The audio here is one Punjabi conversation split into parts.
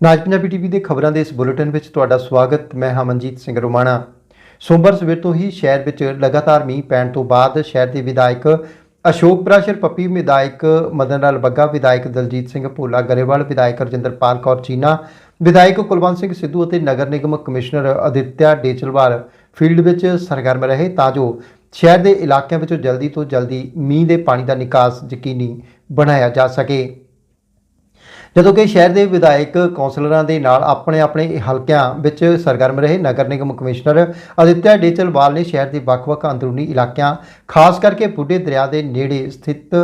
ਨਾਜ ਪੰਜਾਬੀ ਟੀਵੀ ਦੇ ਖਬਰਾਂ ਦੇ ਇਸ ਬੁਲੇਟਿਨ ਵਿੱਚ ਤੁਹਾਡਾ ਸਵਾਗਤ, ਮੈਂ ਹਮਨਜੀਤ ਸਿੰਘ ਰੋਮਾਣਾ। ਸੋਮਵਾਰ ਸਵੇਰ ਤੋਂ ਹੀ ਸ਼ਹਿਰ ਵਿੱਚ ਲਗਾਤਾਰ ਮੀਂਹ ਪੈਣ ਤੋਂ ਬਾਅਦ ਸ਼ਹਿਰ ਦੇ ਵਿਧਾਇਕ ਅਸ਼ੋਕ ਪ੍ਰਾਸ਼ਰ, ਪੱਪੀ ਵਿਧਾਇਕ ਮਦਨ ਲਾਲ ਬੱਗਾ, ਵਿਧਾਇਕ ਦਲਜੀਤ ਸਿੰਘ ਭੋਲਾ ਗਰੇਵਾਲ, ਵਿਧਾਇਕ ਰਜਿੰਦਰਪਾਲ ਕੌਰ ਚੀਨਾ, ਵਿਧਾਇਕ ਕੁਲਵੰਤ ਸਿੰਘ ਸਿੱਧੂ ਅਤੇ ਨਗਰ ਨਿਗਮ ਕਮਿਸ਼ਨਰ ਅਦਿੱਤਿਆ ਡੇਚਲਵਾਲ ਫੀਲਡ ਵਿੱਚ ਸਰਗਰਮ ਰਹੇ ਤਾਂ ਜੋ ਸ਼ਹਿਰ ਦੇ ਇਲਾਕਿਆਂ ਵਿੱਚੋਂ ਜਲਦੀ ਤੋਂ ਜਲਦੀ ਮੀਂਹ ਦੇ ਪਾਣੀ ਦਾ ਨਿਕਾਸ ਯਕੀਨੀ ਬਣਾਇਆ ਜਾ ਸਕੇ। ਜਦੋਂ ਕਿ ਸ਼ਹਿਰ ਦੇ ਵਿਧਾਇਕ ਕੌਂਸਲਰਾਂ ਦੇ ਨਾਲ ਆਪਣੇ ਆਪਣੇ ਹਲਕਿਆਂ ਵਿੱਚ ਸਰਗਰਮ ਰਹੇ, ਨਗਰ ਨਿਗਮ ਕਮਿਸ਼ਨਰ ਅਦਿੱਤਿਆ ਡੇਚਲਵਾਲ ਨੇ ਸ਼ਹਿਰ ਦੇ ਵੱਖ-ਵੱਖ ਅੰਦਰੂਨੀ ਇਲਾਕਿਆਂ, ਖਾਸ ਕਰਕੇ ਬੁੱਢੇ ਦਰਿਆ ਦੇ ਨੇੜੇ ਸਥਿਤ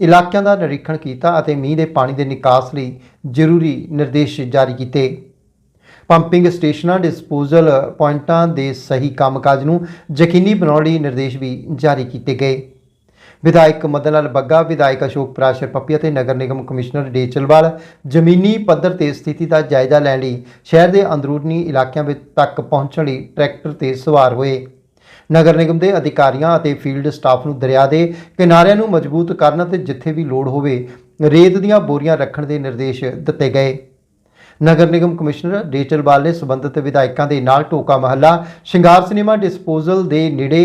ਇਲਾਕਿਆਂ ਦਾ ਨਿਰੀਖਣ ਕੀਤਾ ਅਤੇ ਮੀਂਹ ਦੇ ਪਾਣੀ ਦੇ ਨਿਕਾਸ ਲਈ ਜ਼ਰੂਰੀ ਨਿਰਦੇਸ਼ ਜਾਰੀ ਕੀਤੇ। ਪੰਪਿੰਗ ਸਟੇਸ਼ਨਾਂ, ਡਿਸਪੋਜ਼ਲ ਪੁਆਇੰਟਾਂ ਦੇ ਸਹੀ ਕੰਮਕਾਜ ਨੂੰ ਯਕੀਨੀ ਬਣਾਉਣ ਲਈ ਨਿਰਦੇਸ਼ ਵੀ ਜਾਰੀ ਕੀਤੇ ਗਏ। ਵਿਧਾਇਕ ਮਦਨ ਲਾਲ ਬੱਗਾ, ਵਿਧਾਇਕ ਅਸ਼ੋਕ ਪ੍ਰਾਸ਼ਰ ਪੱਪੀ ਅਤੇ ਨਗਰ ਨਿਗਮ ਕਮਿਸ਼ਨਰ ਡੇਚਲਵਾਲ ਜ਼ਮੀਨੀ ਪੱਧਰ ਤੇ ਸਥਿਤੀ ਦਾ ਜਾਇਜ਼ਾ ਲੈਣ ਲਈ ਸ਼ਹਿਰ ਦੇ ਅੰਦਰੂਨੀ ਇਲਾਕਿਆਂ ਵਿੱਚ ਤੱਕ ਪਹੁੰਚਣ ਲਈ ਟਰੈਕਟਰ ਤੇ ਸਵਾਰ ਹੋਏ। ਨਗਰ ਨਿਗਮ ਦੇ ਅਧਿਕਾਰੀਆਂ ਅਤੇ ਫੀਲਡ ਸਟਾਫ ਨੂੰ ਦਰਿਆ ਦੇ ਕਿਨਾਰਿਆਂ ਨੂੰ ਮਜ਼ਬੂਤ ਕਰਨ ਅਤੇ ਜਿੱਥੇ ਵੀ ਲੋੜ ਹੋਵੇ ਰੇਤ ਦੀਆਂ ਬੋਰੀਆਂ ਰੱਖਣ ਦੇ ਨਿਰਦੇਸ਼ ਦਿੱਤੇ ਗਏ। ਨਗਰ ਨਿਗਮ ਕਮਿਸ਼ਨਰ ਡੇਚਲਵਾਲ ਨੇ ਸਬੰਧਤ ਵਿਧਾਇਕਾਂ ਦੇ ਨਾਲ ਟੋਕਾ ਮਹੱਲਾ ਸ਼ਿੰਗਾਰ ਸਿਨੇਮਾ ਡਿਸਪੋਜ਼ਲ ਦੇ ਨੇੜੇ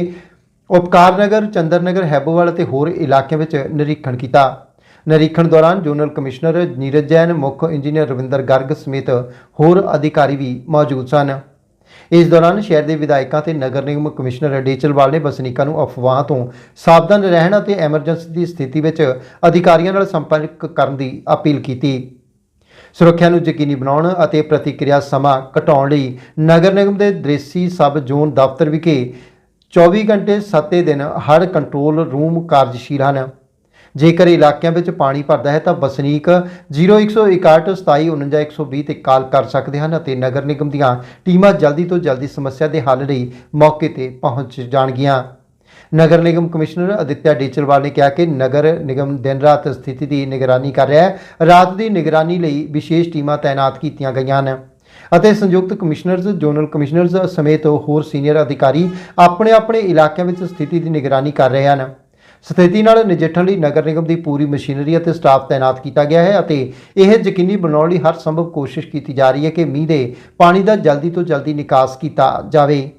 ਉਪਕਾਰ ਨਗਰ ਚੰਦਰ ਨਗਰ ਹੈਬੋਵਾਲ ਅਤੇ ਹੋਰ ਇਲਾਕਿਆਂ ਵਿੱਚ ਨਿਰੀਖਣ ਕੀਤਾ। ਨਿਰੀਖਣ ਦੌਰਾਨ ਜ਼ੋਨਲ ਕਮਿਸ਼ਨਰ ਨੀਰਜ ਜੈਨ, ਮੁੱਖ ਇੰਜੀਨੀਅਰ ਰਵਿੰਦਰ ਗਰਗ ਸਮੇਤ ਹੋਰ ਅਧਿਕਾਰੀ ਵੀ ਮੌਜੂਦ ਸਨ। ਇਸ ਦੌਰਾਨ ਸ਼ਹਿਰ ਦੇ ਵਿਧਾਇਕਾਂ ਤੇ ਨਗਰ ਨਿਗਮ ਕਮਿਸ਼ਨਰ ਡੇਚਲਵਾਲ ਨੇ ਵਸਨੀਕਾਂ ਨੂੰ ਅਫਵਾਹਾਂ ਤੋਂ ਸਾਵਧਾਨ ਰਹਿਣ ਅਤੇ ਐਮਰਜੈਂਸੀ ਦੀ ਸਥਿਤੀ ਵਿੱਚ ਅਧਿਕਾਰੀਆਂ ਨਾਲ ਸੰਪਰਕ ਕਰਨ ਦੀ ਅਪੀਲ ਕੀਤੀ। ਸੁਰੱਖਿਆ ਨੂੰ ਯਕੀਨੀ ਬਣਾਉਣ ਅਤੇ ਪ੍ਰਤੀਕਿਰਿਆ ਸਮਾਂ ਘਟਾਉਣ ਲਈ ਨਗਰ ਨਿਗਮ ਦੇ ਦ੍ਰੇਸੀ ਸਬ ਜ਼ੋਨ ਦਫ਼ਤਰ ਵਿਖੇ 24 ਘੰਟੇ 7 ਦਿਨ ਹਰ ਕੰਟਰੋਲ ਰੂਮ ਕਾਰਜਸ਼ੀਲ ਹਨ। ਜੇਕਰ ਇਲਾਕਿਆਂ ਵਿੱਚ ਪਾਣੀ ਭਰਦਾ ਹੈ ਤਾਂ ਵਸਨੀਕ 0161279120 ਤੇ ਕਾਲ ਕਰ ਸਕਦੇ ਹਨ ਅਤੇ ਨਗਰ ਨਿਗਮ ਦੀਆਂ ਟੀਮਾਂ ਜਲਦੀ ਤੋਂ ਜਲਦੀ ਸਮੱਸਿਆ ਦੇ ਹੱਲ ਲਈ ਮੌਕੇ ਤੇ ਪਹੁੰਚ ਜਾਣਗੀਆਂ। ਨਗਰ ਨਿਗਮ ਕਮਿਸ਼ਨਰ ਅਦਿੱਤਿਆ ਡੇਚਲਵਾਲ ਨੇ ਕਿਹਾ ਕਿ ਨਗਰ ਨਿਗਮ ਦਿਨ ਰਾਤ ਸਥਿਤੀ ਦੀ ਨਿਗਰਾਨੀ ਕਰ ਰਿਹਾ ਹੈ। ਰਾਤ ਦੀ ਨਿਗਰਾਨੀ ਲਈ ਵਿਸ਼ੇਸ਼ ਟੀਮਾਂ ਤਾਇਨਾਤ ਕੀਤੀਆਂ ਗਈਆਂ ਹਨ। ਅਤੇ ਸੰਯੁਕਤ ਕਮਿਸ਼ਨਰਜ਼, ਜ਼ੋਨਲ ਕਮਿਸ਼ਨਰਜ਼ ਸਮੇਤ ਹੋਰ ਸੀਨੀਅਰ ਅਧਿਕਾਰੀ ਆਪਣੇ ਆਪਣੇ ਇਲਾਕਿਆਂ ਵਿੱਚ ਸਥਿਤੀ ਦੀ ਨਿਗਰਾਨੀ ਕਰ ਰਹੇ ਹਨ। ਸਥਿਤੀ ਨਾਲ ਨਜਿੱਠਣ ਲਈ ਨਗਰ ਨਿਗਮ ਦੀ ਪੂਰੀ ਮਸ਼ੀਨਰੀ ਅਤੇ ਸਟਾਫ ਤਾਇਨਾਤ ਕੀਤਾ ਗਿਆ ਹੈ ਅਤੇ ਇਹ ਯਕੀਨੀ ਬਣਾਉਣ ਲਈ ਹਰ ਸੰਭਵ ਕੋਸ਼ਿਸ਼ ਕੀਤੀ ਜਾ ਰਹੀ ਹੈ ਕਿ ਮੀਂਹ ਦੇ ਪਾਣੀ ਦਾ ਜਲਦੀ ਤੋਂ ਜਲਦੀ ਨਿਕਾਸ ਕੀਤਾ ਜਾਵੇ।